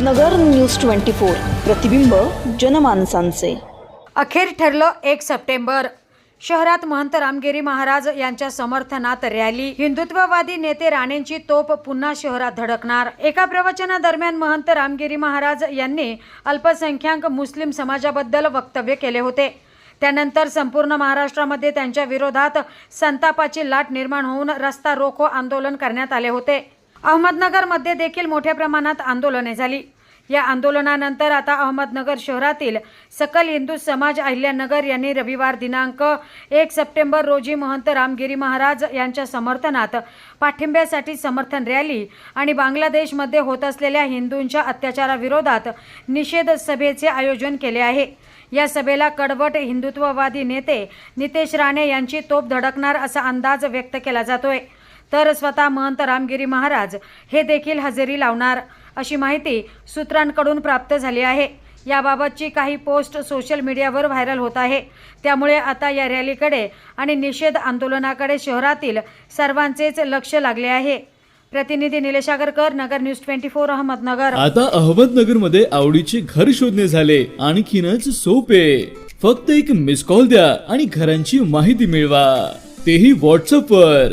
नगर news twenty four. प्रतिबिंब जनमानसांचे. अखेर ठरलं एक सप्टेंबर. शहरात महंत रामगिरी महाराज यांच्या समर्थनात रॅली. हिंदुत्ववादी नेते राणेंची तोप पुन्हा शहरात धडकणार. एका प्रवचनादरम्यान महंत रामगिरी महाराज यांनी अल्पसंख्याक मुस्लिम समाजाबद्दल वक्तव्य केले होते. त्यानंतर संपूर्ण महाराष्ट्रामध्ये त्यांच्या विरोधात संतापाची लाट निर्माण होऊन रस्ता रोको आंदोलन करण्यात आले होते. अहमदनगरमध्ये देखील मोठ्या प्रमाणात आंदोलने झाली. या आंदोलनानंतर आता अहमदनगर शहरातील सकल हिंदू समाज अहिल्यानगर यांनी रविवार दिनांक एक सप्टेंबर रोजी महंत रामगिरी महाराज यांच्या समर्थनात पाठिंब्यासाठी समर्थन रॅली आणि बांगलादेशमध्ये होत असलेल्या हिंदूंच्या अत्याचाराविरोधात निषेध सभेचे आयोजन केले आहे. या सभेला कडवट हिंदुत्ववादी नेते नितेश राणे यांची तोप धडकणार असा अंदाज व्यक्त केला जातोय. तर स्वतः महंत रामगिरी महाराज हे देखील हजेरी लावणार अशी माहिती सूत्रांकडून प्राप्त झाली आहे. याबाबतची काही पोस्ट सोशल मीडियावर व्हायरल होत आहे. त्यामुळे आता या रॅलीकडे आणि निषेध आंदोलनाकडे शहरातील सर्वांचेच लक्ष लागले आहे. प्रतिनिधी Nilesh Agarkar Nagar news twenty four Ahmednagar. आता अहमदनगरमध्ये आवडीचे घर शोधणे झाले. आणखीनच सोपे. फक्त एक मिस कॉल द्या आणि घरांची माहिती मिळवा. तेही व्हॉट्सअप वर.